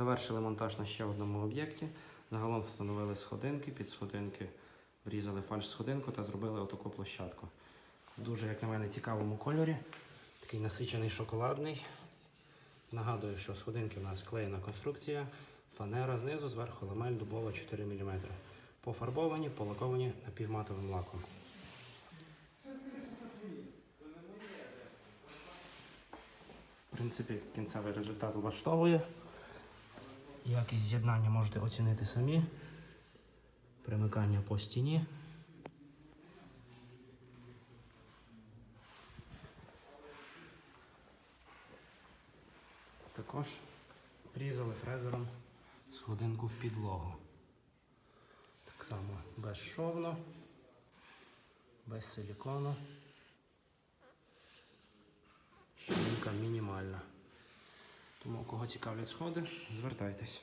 Завершили монтаж на ще одному об'єкті. Загалом встановили сходинки, під сходинки врізали фальш-сходинку та зробили отаку площадку. Дуже, як на мене, цікавому кольорі. Такий насичений шоколадний. Нагадую, що сходинки у нас клеєна конструкція, фанера знизу, зверху ламель дубова 4 мм. Пофарбовані, полаковані напівматовим лаком. В принципі, кінцевий результат влаштовує. Якість з'єднання можете оцінити самі. Примикання по стіні. Також врізали фрезером сходинку в підлогу. Так само безшовно, без силікону. Щілинка мінімальна. Тому, кого цікавлять сходи, звертайтесь.